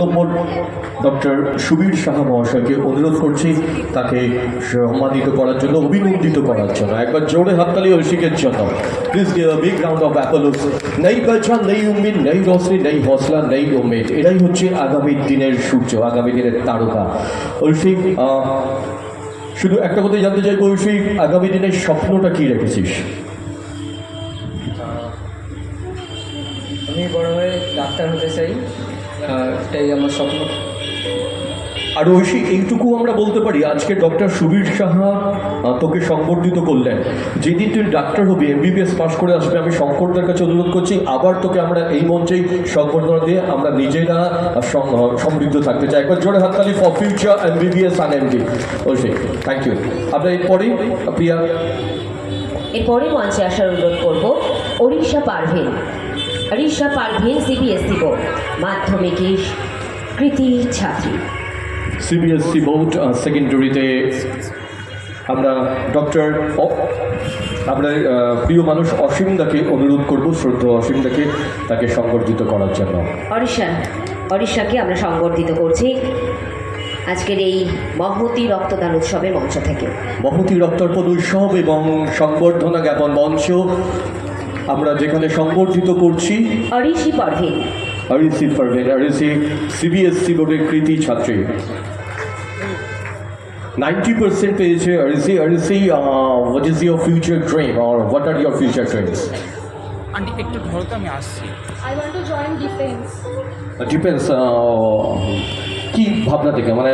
নম্বর doctor Subir Saha মহাশয়কে অনুরোধ করছি তাকে সম্মানিত করার জন্য, অভিনন্দিত করার জন্য। একবার জোরে হাততালি ঐশিকের জন্য। Please give a big round of applause নেই পহচান নেই উম্মিদ, নেই রসনি নেই হসলা, নেই উমেদ এরাই হচ্ছে আগামী দিনের সূর্য, আগামী দিনের তারকা। ঐশিক শুধু একটা কথাই জানতে চাইব ঐশিক আগামী দিনের স্বপ্নটা কি রেখেছিস? আমি বড় হয়ে ডাক্তার হতে চাই। এটাই আমার স্বপ্ন। আর ঐশী, এইটুকু আমরা বলতে পারি, আজকে ডক্টর সুবীর সাহা তোকে সংবর্ধিত করলেন। যেদিন তুই ডাক্তার হবি এমবিবিএস পাশ করে আসবে, আমি শঙ্করদের কাছে অনুরোধ করছি, আবার তোকে আমরা এই মঞ্চেই সংবর্ধনা দিয়ে আমরা নিজেরা সমৃদ্ধ থাকতে চাই। একবার জোরে হাততালি for future MBBS and MD Aishi thank you আমরা এরপরেই, প্রিয়া এরপরে মঞ্চে আসার অনুরোধ করব, ওড়িশা পারভিন ওড়িশা পারভিন সিবিএসসি বোর্ড। মাধ্যমিকের কৃতি ছাত্রী। সিবিএসসি বোর্ড সেকেন্ডারিতে আমরা ডক্টর আহ, প্রিয় মানুষ অসীম দাকে অনুরোধ করব শ্রদ্ধা অসীম দাকে তাকে সংবর্ধিত করার জন্য। অরিশা অরিশাকে আমরা সংবর্ধিত করছি আজকের এই মহতি রক্তদান উৎসবের মঞ্চ থেকে। মহতি রক্তার্পণ উৎসব এবং সংবর্ধনা জ্ঞাপন মঞ্চ আমরা যেখানে সংবর্ধিত করছি অরিশি পারভিন আরিসি পারভেন আরিসি সিবিএসসি বোর্ডের কৃতি ছাত্রী নাইনটি পার্সেন্ট পেয়েছে আরিসি আরিসি what is your future dream or what are your future dreams aunty একটু ধরো তো আমি আসছি I want to join defense. ডিপেন্স কি ভাবনা থেকে মানে.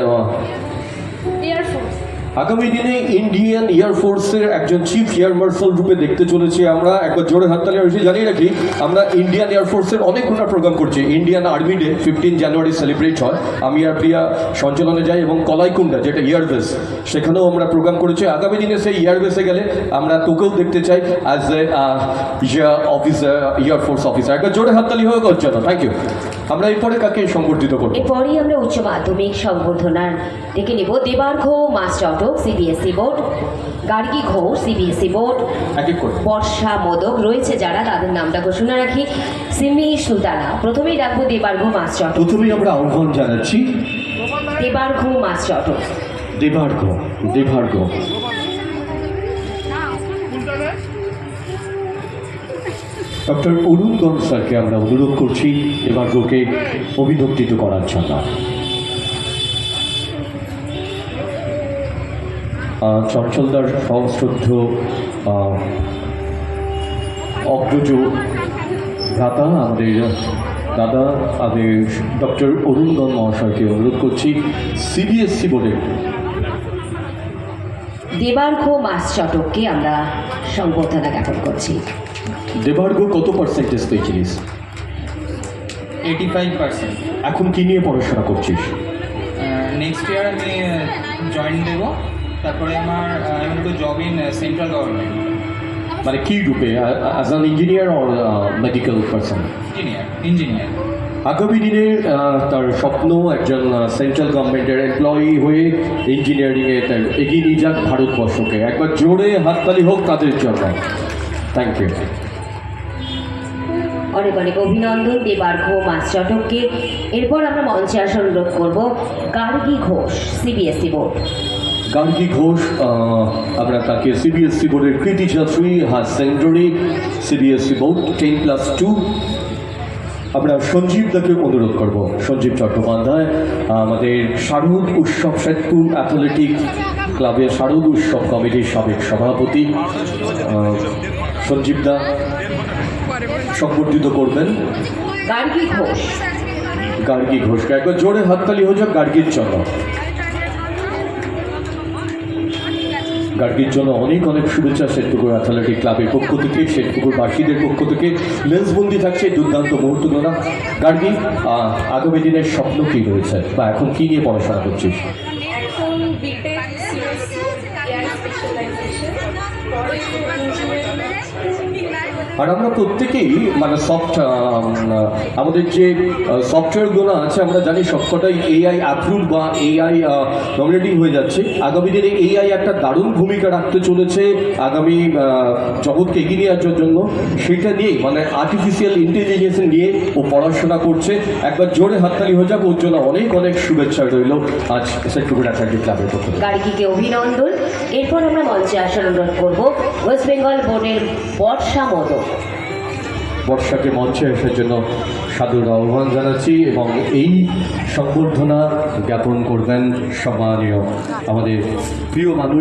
আগামী দিনে ইন্ডিয়ান এয়ারফোর্সের একজন চিফ এয়ার মার্শাল রূপে দেখতে চলেছি আমরা। একবার জোরে হাততালি হয়েছি জানিয়ে রাখি, আমরা ইন্ডিয়ান এয়ারফোর্সের অনেকগুলো প্রোগ্রাম করছি। Indian army day fifteen January celebrate হয়। আমি আর প্রিয়া সঞ্চালনে যাই এবং কলাইকুণ্ডা, যেটা এয়ারবেস সেখানেও আমরা প্রোগ্রাম করেছি। আগামী দিনে সেই এয়ারবেসে গেলে আমরা তোকেও দেখতে চাই as a officer air force officer একবার জোরে হাততালি হয়ে জন্য থ্যাংক ইউ আমরা এরপরে কাকে সংবর্ধিত করব? এরপরেই আমরা উচ্চ মাধ্যমিক সংবর্ধনার ডেকে নেব। Debargha master auto CBSE board Gargi Ghosh CBSE board এক এক বর্ষা মোদক রয়েছে যারা তাদের নামটা ঘোষণা রাখি। সিমি সুলতানা প্রথমেই ডাকবো দেবার্ঘ মাস্টার অটো প্রথমেই আমরা আহ্বান জানাচ্ছি। দেবার্ঘ মাস্টার অটো দেবার্ঘ দেবার্ঘ। ডক্টর অরুণ গঞ্জ স্যারকে আমরা অনুরোধ করছি দেবার্ঘকে অভিনন্দিত করার জন্য। চঞ্চলদার সহশ্রদ্ধ আহ, অগ্রজ ভ্রাতা আমাদের দাদা আমি ডক্টর অরুণগণ মহাশয়কে অনুরোধ করছি সিবিএসসি বোর্ডের দেবার্ঘ মাস চটককে আমরা সংবর্ধনা জ্ঞাপন করছি। দেবার্গ কত পার্সেন্টেজ পেয়েছিলিস? এইটি ফাইভ পার্সেন্ট এখন কি নিয়ে পড়াশোনা করছিস? নেক্সট ইয়ার আমি জয়েন দেবো। তারপরে আমার to job in central government মানে কি রূপে? As an engineer or medical person engineer engineer আগামী দিনে তার স্বপ্ন একজন সেন্ট্রাল গভর্নমেন্টের এমপ্লয়ি হয়ে ইঞ্জিনিয়ারিংয়ে তার এগিয়ে নিয়ে যাক ভারতবর্ষকে। একবার জোরে হাততালি হোক তাদের জন্য। থ্যাংক ইউ অনেক অনেক অভিনন্দন দেবার্ঘ মাস চটককে। এরপর আমরা মঞ্চে আসার অনুরোধ করব। Gargi Ghosh CBSE board. Gargi Ghosh আমরা তাকে সিবিএসসি বোর্ডের কৃতি ছাত্রী হার সেন্টারি CBSE board ten plus two আমরা সঞ্জীব দাকে অনুরোধ করব সঞ্জীব চট্টোপাধ্যায় আমাদের শারদ উৎসব শেতপুর অ্যাথলেটিক ক্লাবের শারদ উৎসব কমিটির সাবেক সভাপতি। সঞ্জীব দা সংবর্ধিত করবেন। গার্গী ঘোষ। গার্গী ঘোষকে একবার জোরে হাততালি হয়ে যাক গার্গীর জন্য। গার্গীর জন্য অনেক অনেক শুভেচ্ছা শেখপুকুর অ্যাথলেটিক ক্লাবের পক্ষ থেকে শেখপুকুর বাসীদের পক্ষ থেকে। লেন্সবন্দি থাকছে দুর্দান্ত মুহূর্তগুলো। গার্গী আগামী দিনের স্বপ্ন কি রয়েছে? বা এখন কী নিয়ে পড়াশোনা করছিস? এখন আর আমরা প্রত্যেকেই মানে সফট আমাদের যে সফটওয়্যারগুলো আছে, আমরা জানি সবকটাই এআই অ্যাপ্রুভ বা এআই নমিনেটিং হয়ে যাচ্ছে। আগামী দিনে এআই একটা দারুণ ভূমিকা রাখতে চলেছে আগামী জগৎকে এগিয়ে নিয়ে যাওয়ার জন্য। সেটা নিয়ে মানে আর্টিফিশিয়াল ইন্টেলিজেন্স নিয়ে ও পড়াশোনা করছে। একবার জোরে হাততালি হয়ে যাক, ওর জন্য অনেক অনেক শুভেচ্ছা রইল। আজ সেক্টুকুট অ্যাথলেটিক ক্লাবের পক্ষ গার্গীকে অভিনন্দন। এরপর আমরা মঞ্চে আসার অনুরোধ করব। ওয়েস্ট বেঙ্গল বোর্ডের বর্ষা মোদক বর্ষাকে মঞ্চে আসার জন্য সাদর আহ্বান জানাচ্ছি এবং এই সংবর্ধনা জ্ঞাপন করবেন সম্মানীয় আমাদের প্রিয় মানুষ